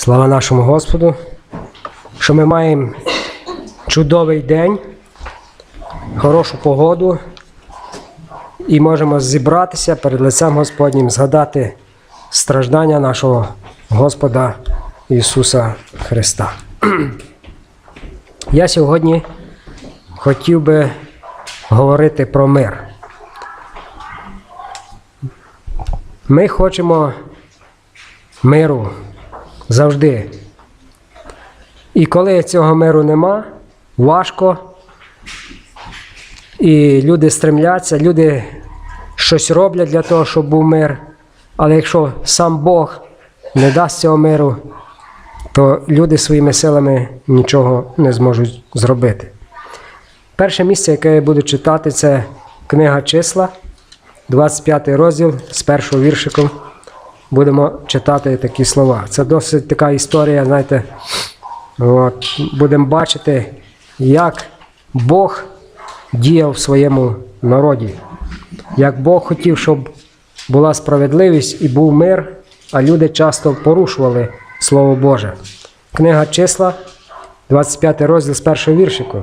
Слава нашому Господу, що ми маємо чудовий день, хорошу погоду і можемо зібратися перед лицем Господнім, згадати страждання нашого Господа Ісуса Христа. Я сьогодні хотів би говорити про мир. Ми хочемо миру завжди. І коли цього миру нема, важко. І люди стремляться, люди щось роблять для того, щоб був мир. Але якщо сам Бог не дасть цього миру, то люди своїми силами нічого не зможуть зробити. Перше місце, яке я буду читати, це книга числа, 25 розділ з першого віршиком будемо читати такі слова. Це досить така історія, знаєте, от, будемо бачити, як Бог діяв в своєму народі, як Бог хотів, щоб була справедливість і був мир, а люди часто порушували Слово Боже. Книга числа, 25 розділ з першого віршику.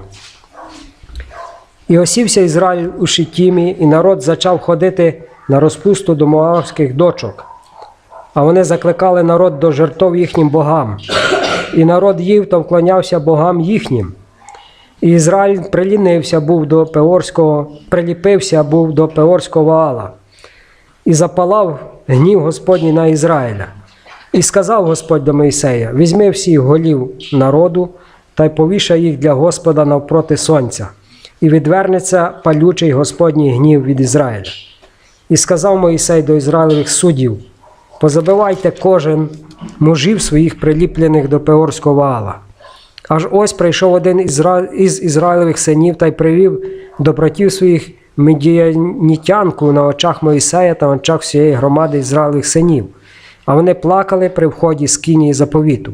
І осівся Ізраїль у Шитімі, і народ зачав ходити на розпусту до моавських дочок. А вони закликали народ до жертов їхнім богам. І народ їв та вклонявся богам їхнім. І Ізраїль прилінився був до Пеорського, приліпився був до Пеорського Ваала. І запалав гнів Господній на Ізраїля. І сказав Господь до Моїсея: візьми всіх голів народу та й повішай їх для Господа навпроти сонця, і відвернеться палючий Господній гнів від Ізраїля. І сказав Моїсей до Ізраїлевих суддів: позабивайте кожен мужів своїх приліплених до Пеорського вала. Аж ось прийшов один із Ізраїлевих синів та й привів до братів своїх медіанітянку на очах Моїсея та на очах всієї громади Ізраїлевих синів. А вони плакали при вході з кінії заповіту.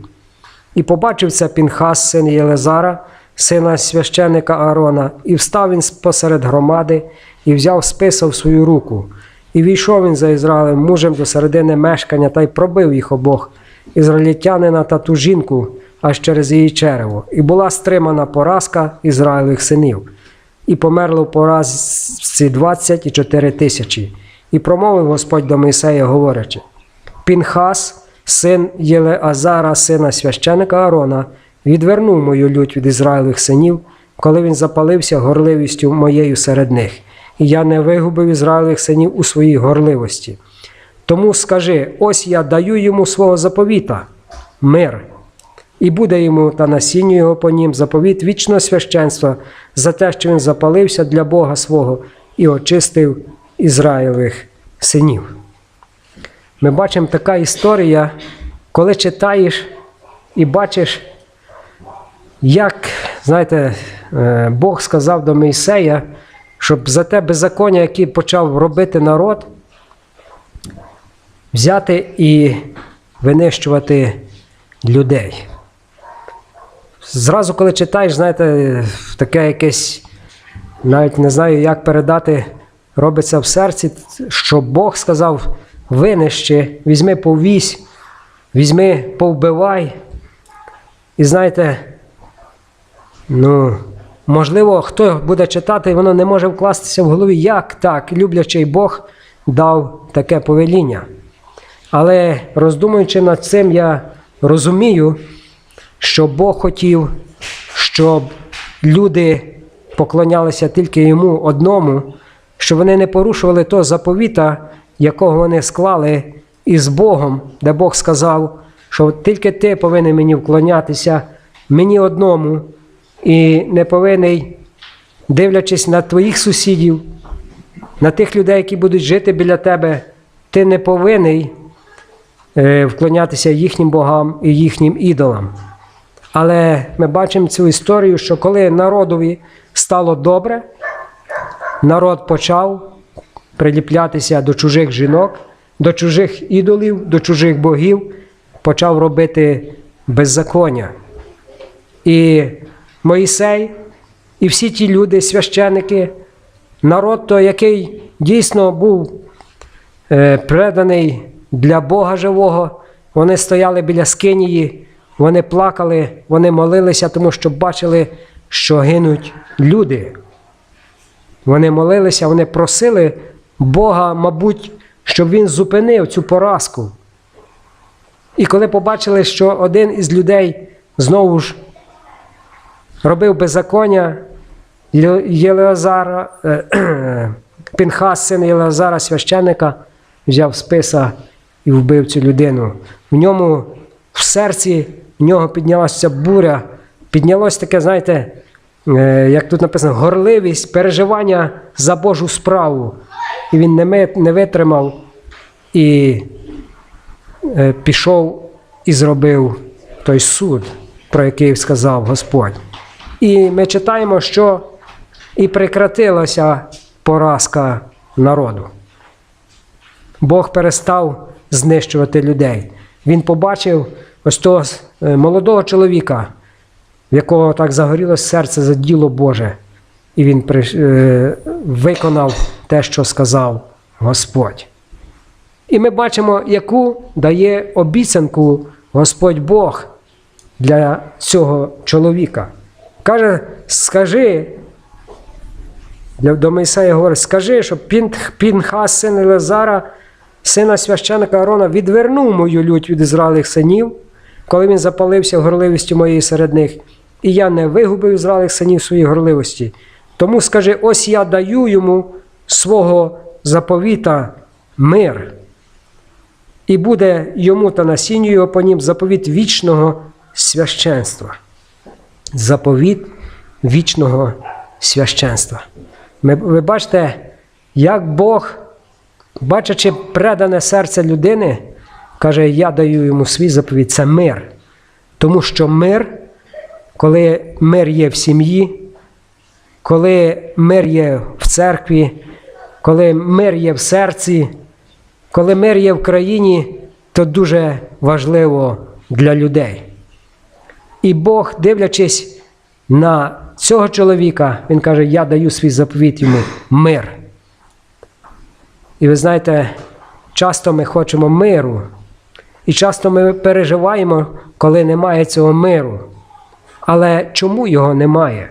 І побачив це Пінхас, син Єлезара, сина священика Аарона, і встав він посеред громади, і взяв списа в свою руку. І війшов він за Ізраїлем мужем до середини мешкання та й пробив їх обох, ізраїльтянина та ту жінку, аж через її черево. І була стримана поразка Ізраїлевих синів. І померло в поразці 24 тисячі. І промовив Господь до Моїсея, говорячи: Пінхас, син Єлеазара, сина священика Аарона, відвернув мою лють від Ізраїлевих синів, коли він запалився горливістю моєю серед них, і я не вигубив Ізраїлевих синів у своїй горливості. Тому скажи: ось я даю йому свого заповіта, мир, і буде йому та насінню його по нім заповіт вічного священства за те, що він запалився для Бога свого і очистив Ізраїлевих синів. Ми бачимо така історія, коли читаєш і бачиш, як, знаєте, е, Бог сказав до Мойсея, щоб за те беззаконня, яке почав робити народ, взяти і винищувати людей. Зразу, коли читаєш, знаєте, таке якесь, навіть не знаю, як передати, робиться в серці, що Бог сказав: винищи, візьми повісь, візьми, повбивай. І знаєте, ну, можливо, хто буде читати, воно не може вкластися в голові, як так, люблячий Бог дав таке повеління. Але роздумуючи над цим, я розумію, що Бог хотів, щоб люди поклонялися тільки йому одному, щоб вони не порушували того заповіта, якого вони склали із Богом, де Бог сказав, що тільки ти повинен мені вклонятися, мені одному, і не повинен, дивлячись на твоїх сусідів, на тих людей, які будуть жити біля тебе, ти не повинен вклонятися їхнім богам і їхнім ідолам. Але ми бачимо цю історію, що коли народові стало добре, народ почав приліплятися до чужих жінок, до чужих ідолів, до чужих богів, почав робити беззаконня. І Моїсей, і всі ті люди, священики, народ, той, який дійсно був е, преданий для Бога живого, Вони стояли біля скинії, вони плакали, вони молилися, тому що бачили, що гинуть люди. Вони молилися, вони просили Бога, мабуть, щоб він зупинив цю поразку. І коли побачили, що один із людей знову ж робив беззаконня, Єле- Єлеазара, е, Пінхас, син Єлеазара, священника, взяв списа і вбив цю людину. В ньому в серці в нього піднялася буря, піднялось таке, знаєте, е, як тут написано, горливість, переживання за Божу справу. І він не, витримав і е, пішов і зробив той суд, про який сказав Господь. І ми читаємо, що і прекратилася поразка народу. Бог перестав знищувати людей. Він побачив ось того е, молодого чоловіка, в якого так загоріло серце за діло Боже, і він е, виконав те, що сказав Господь. І ми бачимо, яку дає обіцянку Господь Бог для цього чоловіка. Каже, скажи, до Мойсея говорить, скажи, що Пін- Пінхас, син Елезара, сина священика Арона, відвернув мою лють від Ізраїлих синів, коли він запалився горливістю моєї серед них, і я не вигубив Ізраїлих синів своїй горливості. Тому скажи, ось я даю йому свого заповіта мир. І буде йому та насінню його по нім заповіт вічного священства. Заповіт вічного священства. Ми, ви бачите, як Бог, бачачи предане серце людини, каже: Я даю йому свій заповіт це мир. Тому що мир, коли мир є в сім'ї, коли мир є в церкві, коли мир є в серці, коли мир є в країні, то дуже важливо для людей. І Бог, дивлячись на цього чоловіка, він каже: Я даю свій заповіт йому мир. І ви знаєте, часто ми хочемо миру, і часто ми переживаємо, коли немає цього миру. Але чому його немає?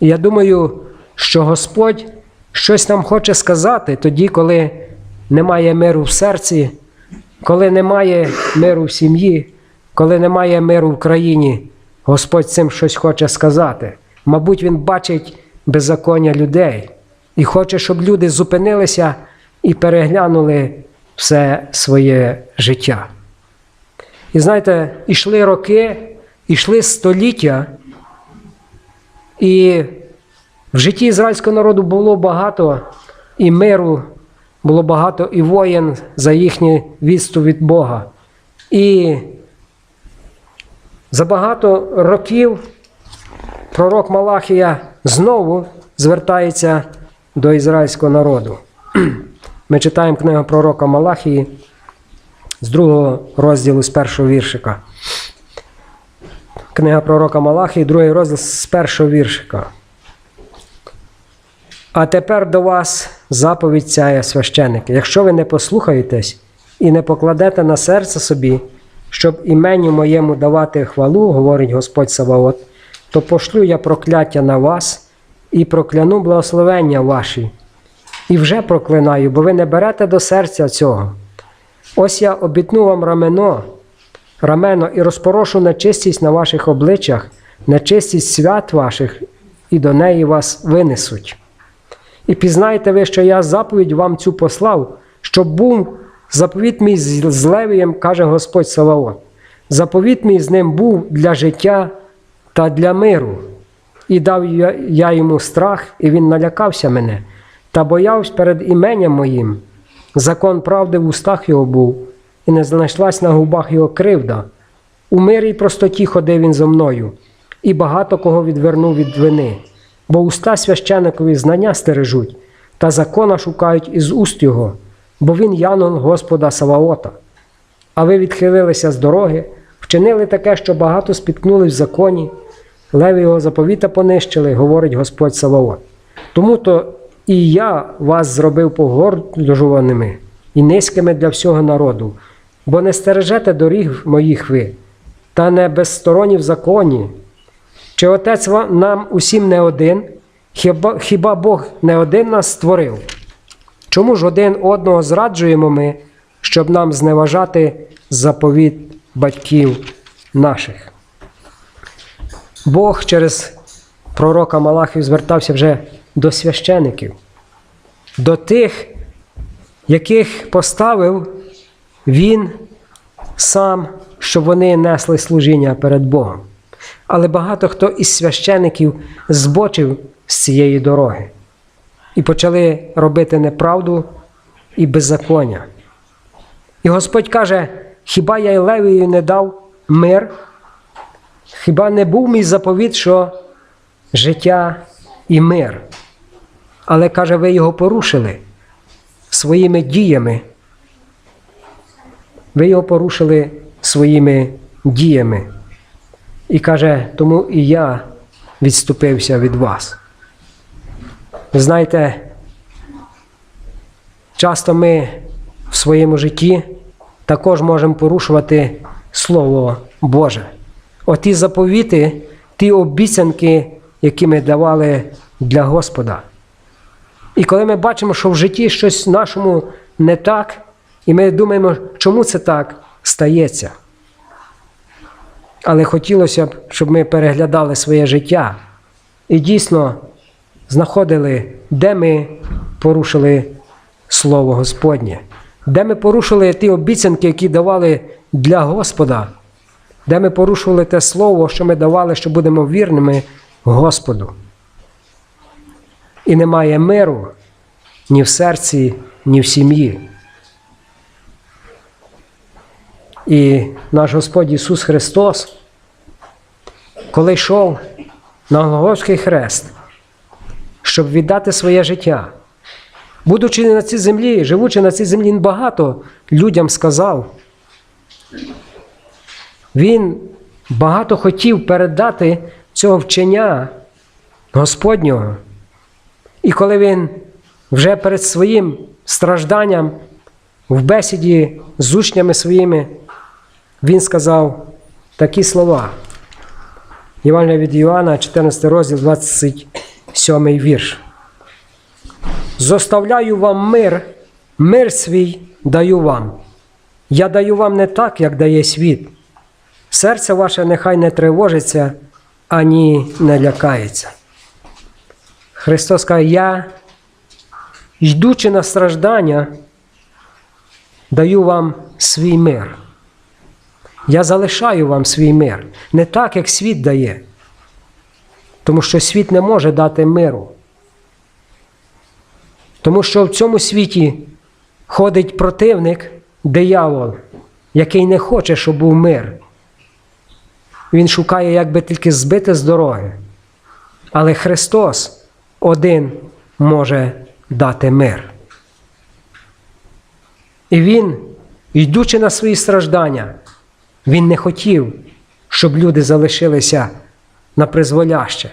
І я думаю, що Господь щось нам хоче сказати тоді, коли немає миру в серці, коли немає миру в сім'ї, коли немає миру в країні. Господь цим щось хоче сказати. Мабуть, Він бачить беззаконня людей і хоче, щоб люди зупинилися і переглянули все своє життя. І знаєте, ішли роки, ішли століття, і в житті ізраїльського народу було багато і миру, було багато і воєн за їхній відступ від Бога. І за багато років пророк Малахія знову звертається до ізраїльського народу. Ми читаємо книгу пророка Малахії з другого розділу з першого віршика. Книга пророка Малахії, другий розділ з першого віршика. А тепер до вас заповідь ця священники. Якщо ви не послухаєтесь і не покладете на серце собі, щоб іменю моєму давати хвалу, говорить Господь Саваот, то пошлю я прокляття на вас і прокляну благословення ваші. І вже проклинаю, бо ви не берете до серця цього. Ось я обітну вам рамено, рамено і розпорошу нечистість на ваших обличчях, нечистість свят ваших, і до неї вас винесуть. І пізнайте ви, що я заповідь вам цю послав, щоб був заповіт мій з Левієм, каже Господь Саваот. Заповіт мій з ним був для життя та для миру. І дав я йому страх, і він налякався мене, та боявся перед іменем моїм. Закон правди в устах його був, і не знайшлась на губах його кривда. У мирі й простоті ходив він зо мною, і багато кого відвернув від вини. Бо уста священикові знання стережуть, та закона шукають із уст його, бо він янон Господа Саваота. А ви відхилилися з дороги, вчинили таке, що багато спіткнули в законі, леві його заповіта понищили, говорить Господь Саваот. Тому то і я вас зробив погорджуваними і низькими для всього народу. бо не стережете доріг моїх ви, та не безсторонні в законі. Чи Отець нам усім не один? Хіба, хіба Бог не один нас створив? Чому ж один одного зраджуємо ми, щоб нам зневажати заповіт батьків наших? Бог через пророка Малахію звертався вже до священиків, до тих, яких поставив Він сам, щоб вони несли служіння перед Богом. Але багато хто із священиків збочив з цієї дороги і почали робити неправду і беззаконня. І Господь каже: хіба я й Левію не дав мир? Хіба не був мій заповіт, що життя і мир? Але каже, ви його порушили своїми діями. Ви його порушили своїми діями. І каже, тому і я відступився від вас. Знаєте, часто ми в своєму житті також можемо порушувати Слово Боже. Оті заповіти, ті обіцянки, які ми давали для Господа. І коли ми бачимо, що в житті щось нашому не так, і ми думаємо, чому це так стається. Але хотілося б, щоб ми переглядали своє життя і дійсно знаходили, де ми порушили Слово Господнє, де ми порушили ті обіцянки, які давали для Господа, де ми порушували те слово, що ми давали, що будемо вірними Господу. І немає миру ні в серці, ні в сім'ї. І наш Господь Ісус Христос, коли йшов на Голгофський хрест, щоб віддати своє життя, будучи на цій землі, живучи на цій землі, Він багато людям сказав. Він багато хотів передати цього вчення Господнього. І коли він вже перед своїм стражданням в бесіді з учнями своїми, він сказав такі слова. Євангелія від Іоанна, 14 розділ, 27 вірш. Зоставляю вам мир, мир свій даю вам. Я даю вам не так, як дає світ. Серце ваше нехай не тривожиться, ані не лякається. Христос каже, я, йдучи на страждання, даю вам свій мир. Я залишаю вам свій мир. Не так, як світ дає. Тому що світ не може дати миру. Тому що в цьому світі ходить противник, диявол, який не хоче, щоб був мир. Він шукає, як би тільки збити з дороги. Але Христос один може дати мир. І Він, йдучи на свої страждання, Він не хотів, щоб люди залишилися на призволяще.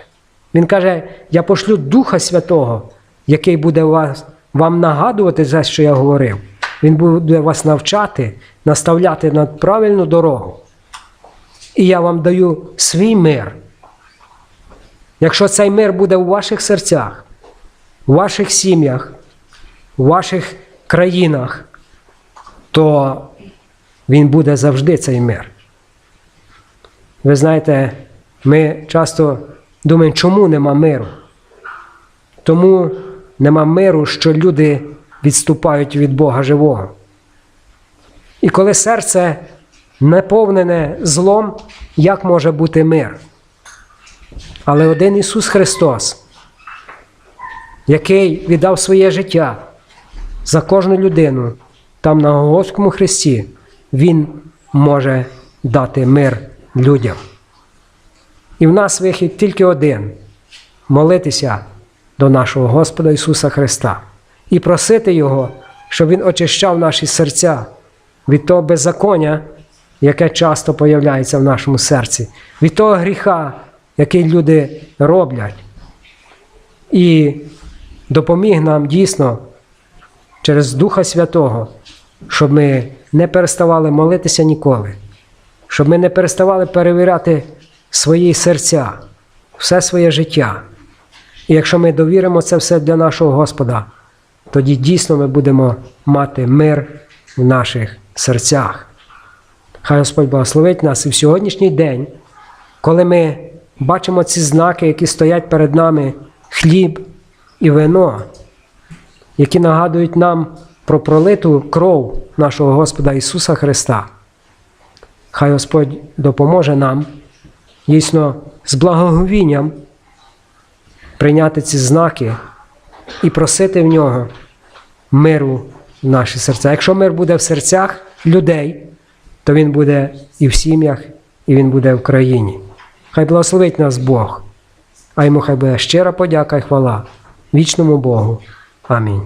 Він каже: Я пошлю Духа Святого, який буде вас, вам нагадувати те, що я говорив. Він буде вас навчати, наставляти на правильну дорогу. І я вам даю свій мир. Якщо цей мир буде у ваших серцях, у ваших сім'ях, у ваших країнах, то він буде завжди цей мир. Ви знаєте, ми часто думаємо, чому нема миру? Тому нема миру, що люди відступають від Бога живого. І коли серце наповнене злом, як може бути мир? Але один Ісус Христос, який віддав своє життя за кожну людину там на Голгофському хресті, Він може дати мир людям. І в нас вихід тільки один молитися до нашого Господа Ісуса Христа і просити Його, щоб Він очищав наші серця від того беззаконня, яке часто появляється в нашому серці, від того гріха, який люди роблять. І допоміг нам дійсно через Духа Святого, щоб ми не переставали молитися ніколи, щоб ми не переставали перевіряти свої серця, все своє життя. І якщо ми довіримо це все для нашого Господа, тоді дійсно ми будемо мати мир в наших серцях. Хай Господь благословить нас і в сьогоднішній день, коли ми бачимо ці знаки, які стоять перед нами, хліб і вино, які нагадують нам про пролиту кров нашого Господа Ісуса Христа. Хай Господь допоможе нам дійсно з благоговінням прийняти ці знаки і просити в нього миру в наші серця. Якщо мир буде в серцях людей, то він буде і в сім'ях, і він буде в країні. Хай благословить нас Бог, а йому хай буде щира подяка і хвала вічному Богу. Амінь.